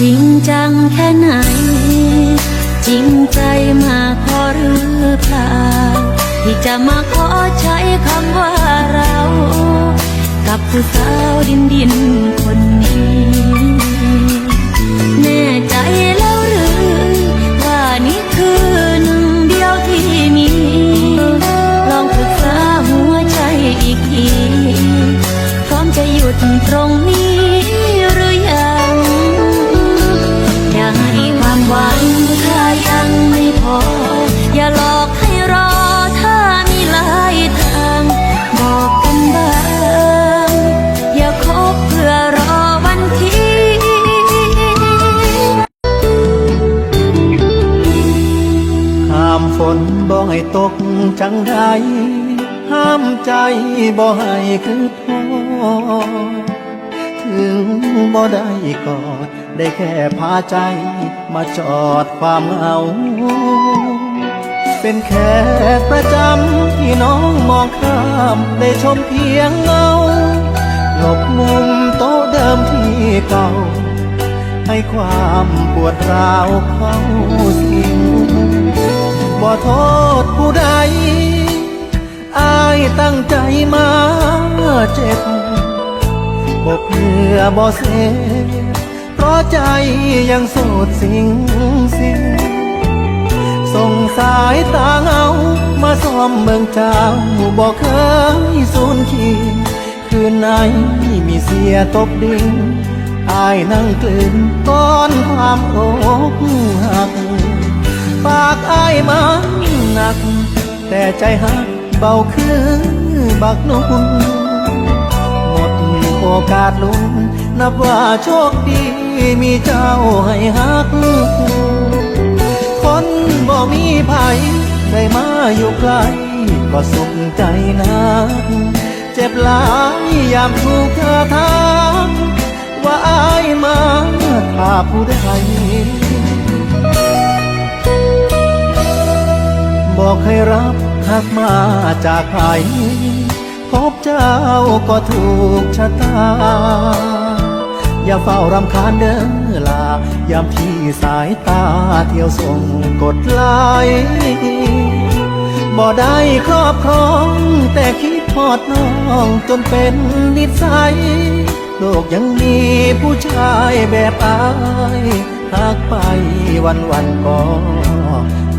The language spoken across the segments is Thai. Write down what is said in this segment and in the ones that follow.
จริงจังแค่ไหน จริงใจมากพอหรือเปล่า ที่จะมาขอใช้คำว่าเรา กับผู้สาวดินดินคนนี้ ฝนบ่ให้ตกจังใดห้ามใจบ่ให้คือท้อถึงบ่ได้กอดได้แค่พาใจมาจอดความเหงาเป็นแขกประจำที่น้องมองข้ามได้ชมเพียงเงาหลบมุมโต๊ะเดิมที่เก่า ให้ความปวดร้าวเข้าสิง บ่โทษผู้ใดอายตั้งใจมาเจ็บบ่เพื่อบ่เสเพราะใจยังโสดสิงสิงส่งสายตาเงามาซ้อมเมืองเจ้าบ่เคยสูญขีคืนไหนมีเสียตบดิ่งอายนั่งกลืนก้อนความอกหัก แต่ใจหักเบาคือบักนุ่นหมดโอกาสลุ้น นับว่าโชคดีมีเจ้าให้หัก คนบ่มีภัยได้มาอยู่ใกล้ก็สุขใจนัก เจ็บหลายยามถูกเธอถามว่าอายมาถ้าผู้ใดบอกให้รับ หักมาจากใครพบเจ้าก็ถูกชะตา อย่าเฝ้ารำคาญเด้อลายามที่สายตาเที่ยวส่งกดไลบ่ได้ครอบครองแต่คิดทอดน้องจนเป็นนิสัย โลกยังมีผู้ชายแบบอายหักไปวันวันก็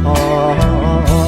พอ